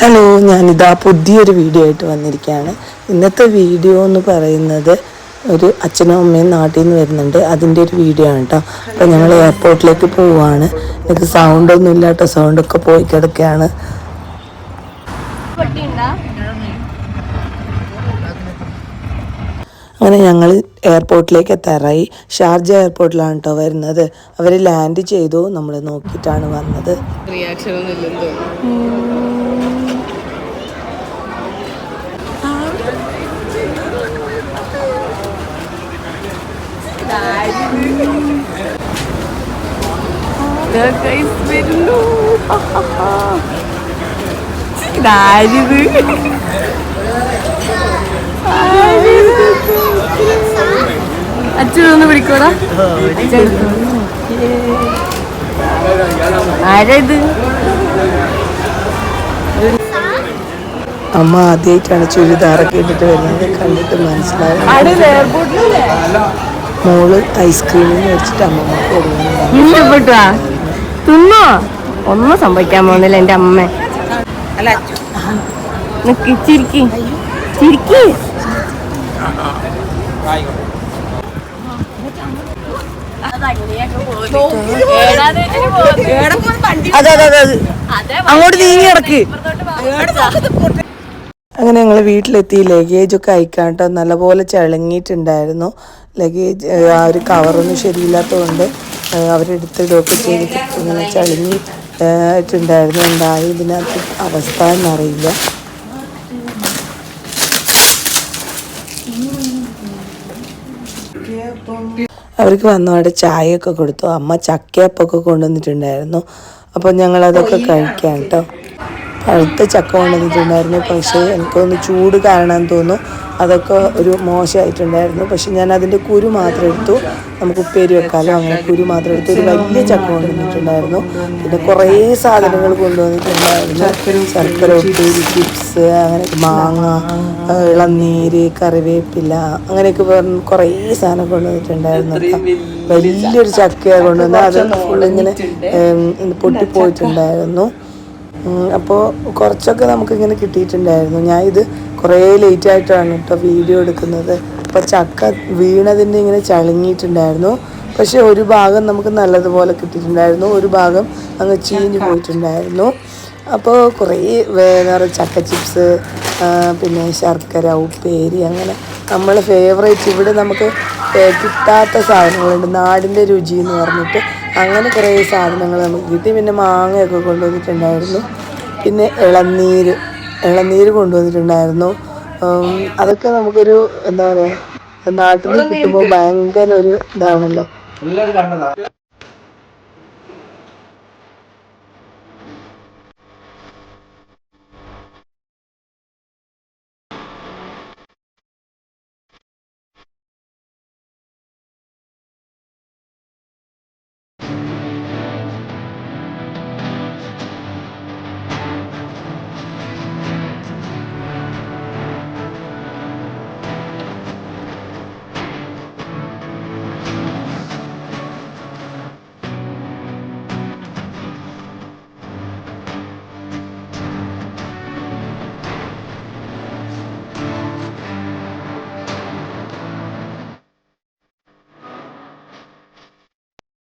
Hello ഞാനിതാ പുതിയൊരു video ആയിട്ട് വന്നിരിക്കുകയാണ്. ഇന്നത്തെ വീഡിയോ എന്ന് പറയുന്നത് ഒരു അച്ഛനും അമ്മയും നാട്ടിൽ നിന്ന് വരുന്നുണ്ട്. അതിന്റെ ഒരു വീഡിയോ ആണ് കേട്ടോ അപ്പോൾ ഞങ്ങൾ എയർപോർട്ടിലേക്ക് പോവുകയാണ് എനിക്ക് സൗണ്ടൊന്നും ഇല്ല കേട്ടോ സൗണ്ടൊക്കെ പോയി കിടക്കുകയാണ്. അങ്ങനെ ഞങ്ങൾ എയർപോർട്ടിലേക്ക് എത്താറായി. ഷാർജ എയർപോർട്ടിലാണ് കേട്ടോ വരുന്നത്. അവർ ലാൻഡ് ചെയ്തു. നമ്മൾ നോക്കിയിട്ടാണ് വന്നത്. റിയാക്ഷൻ ഒന്നും വരുന്നു. ഇതാരിത്? അച്ഛനൊന്ന് വിളിക്കോടാ ആരാ ഇത് അമ്മ ആദ്യമായിട്ടാണ് ചുരിദാറൊക്കെ ഇട്ടിട്ട് വരുന്നത് കണ്ടിട്ട് മനസ്സിലായി എയർപോർട്ടിലല്ലേ മോൾ ഐസ്ക്രീം മേടിച്ചിട്ട് കൊടുക്കുന്നുണ്ടാവും ഇഷ്ടപ്പെട്ടാ തിന്നോ? ഒന്നും സംഭവിക്കാൻ പോകുന്നില്ല എന്റെ അമ്മ. നിക്ക് ചിരിക്കി. ചിരിക്കി. അതെ അതെ അതെ അങ്ങോട്ട് നീങ്ങി കിടക്ക് അങ്ങനെ ഞങ്ങൾ വീട്ടിലെത്തി ലഗേജ് ഒക്കെ അയക്കാട്ടോ നല്ലപോലെ ചളങ്ങിയിട്ടുണ്ടായിരുന്നു. ലഗേജ് ആ ഒരു കവറൊന്നും ശരിയില്ലാത്തതുകൊണ്ട് അവരെടുത്തിടുകയൊക്കെ ചെയ്തിട്ട് ഇങ്ങനെ ചളുങ്ങി ആയിട്ടുണ്ടായിരുന്നു ഉണ്ടായി ഇതിനകത്ത് അവസ്ഥ എന്നറിയില്ല. അവർക്ക് വന്നവിടെ ചായയൊക്കെ കൊടുത്തു. അമ്മ ചക്കയപ്പൊക്കെ കൊണ്ടുവന്നിട്ടുണ്ടായിരുന്നു. അപ്പോൾ ഞങ്ങൾ അതൊക്കെ കഴിക്കാം കേട്ടോ. പഴുത്ത ചക്ക കൊണ്ടുവന്നിട്ടുണ്ടായിരുന്നു പക്ഷേ എനിക്കൊന്ന് ചൂട് കാരണം തോന്നുന്നു. അതൊക്കെ ഒരു മോശമായിട്ടുണ്ടായിരുന്നു. പക്ഷെ ഞാൻ അതിന്റെ കുരു മാത്രം എടുത്തു. നമുക്ക് ഉപ്പേരി വെക്കാലോ? അങ്ങനെ കുരു മാത്രം എടുത്തു. ഒരു വലിയ ചക്ക കൊണ്ടുവന്നിട്ടുണ്ടായിരുന്നു പിന്നെ കുറേ സാധനങ്ങൾ കൊണ്ടുവന്നിട്ടുണ്ടായിരുന്നു. ശർക്കര ഉപ്പേരി ചിപ്സ് അങ്ങനെ മാങ്ങ ഇളനീര് കറിവേപ്പില അങ്ങനെയൊക്കെ പറഞ്ഞ് കുറേ സാധനം കൊണ്ടുവന്നിട്ടുണ്ടായിരുന്നു. വലിയൊരു ചക്കയാണ് കൊണ്ടുവന്നത്. അത് ഫുള്ളിങ്ങനെ പൊട്ടിപ്പോയിട്ടുണ്ടായിരുന്നു. അപ്പോൾ കുറച്ചൊക്കെ നമുക്കിങ്ങനെ കിട്ടിയിട്ടുണ്ടായിരുന്നു. ഞാൻ ഇത് കുറേ ലേറ്റ് ആയിട്ടാണ് കേട്ടോ വീഡിയോ എടുക്കുന്നത്. അപ്പോൾ ചക്ക വീണതിന്റെ ഇങ്ങനെ ചളുങ്ങിയിട്ടുണ്ടായിരുന്നു. പക്ഷേ ഒരു ഭാഗം നമുക്ക് നല്ലതുപോലെ കിട്ടിയിട്ടുണ്ടായിരുന്നു. ഒരു ഭാഗം അങ്ങ് ചീഞ്ഞ് പോയിട്ടുണ്ടായിരുന്നു. അപ്പോൾ കുറേ വേറെ ചക്ക ചിപ്സ് പിന്നെ ശർക്കര ഉപ്പേരി അങ്ങനെ നമ്മൾ ഫേവറേറ്റ് ഇവിടെ നമുക്ക് കിട്ടാത്ത സാധനങ്ങളുണ്ട്. നാടിന്റെ രുചി എന്ന് പറഞ്ഞിട്ട് അങ്ങനെ കുറേ സാധനങ്ങൾ നമുക്ക് കിട്ടി പിന്നെ മാങ്ങയൊക്കെ കൊണ്ടുവന്നിട്ടുണ്ടായിരുന്നു. പിന്നെ ഇളനീര് ഇളനീര് കൊണ്ടുവന്നിട്ടുണ്ടായിരുന്നു. അതൊക്കെ നമുക്കൊരു എന്താ പറയുക നാട്ടിൽ കിട്ടുമ്പോൾ ഭയങ്കര ഒരു ഇതാണല്ലോ.